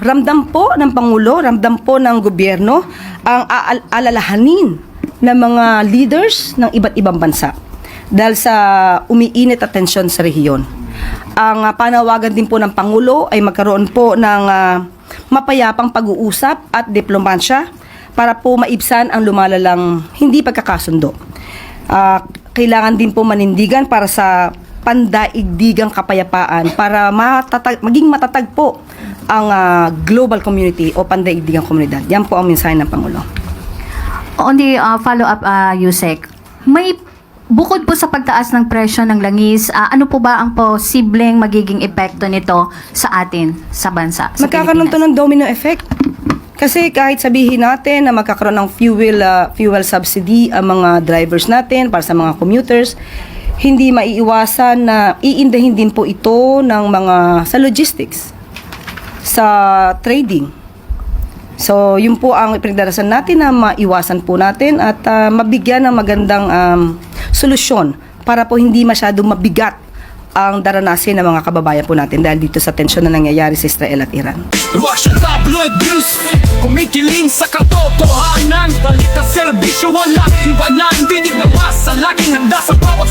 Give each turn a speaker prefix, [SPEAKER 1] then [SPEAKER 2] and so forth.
[SPEAKER 1] ramdam po ng Pangulo, ramdam po ng gobyerno ang alalahanin ng mga leaders ng iba't ibang bansa dahil sa umiinit at tensyon sa rehiyon. Ang ah, panawagan din po ng Pangulo ay magkaroon po ng ah, mapayapang pag-uusap at diplomansya para po maibsan ang lumalalang hindi pagkakasundo. Ah, kailangan din po manindigan para sa pandaigdigang kapayapaan para matatag, maging matatag po ang ah, global community o pandaigdigang komunidad. Yan po ang mensahe ng Pangulo.
[SPEAKER 2] On the uh, follow-up, uh, Yusek, may bukod po sa pagtaas ng presyo ng langis, ah, ano po ba ang posibleng magiging epekto nito sa atin, sa bansa? Sa
[SPEAKER 1] Magkakaroon to ng domino effect. Kasi kahit sabihin natin na magkakaroon ng fuel ah, fuel subsidy ang mga drivers natin para sa mga commuters, hindi maiiwasan na iindahin din po ito ng mga sa logistics, sa trading. So, yun po ang ipinagdarasan natin na maiwasan po natin at ah, mabigyan ng magandang um, solusyon para po hindi masyadong mabigat ang daranasin ng mga kababayan po natin dahil dito sa tensyon na nangyayari sa Israel at Iran.
[SPEAKER 3] Russian tabloid news Kumikiling sa katotohanan Balita serbisyo walang iwanan Dinig na masa Laging handa sa bawat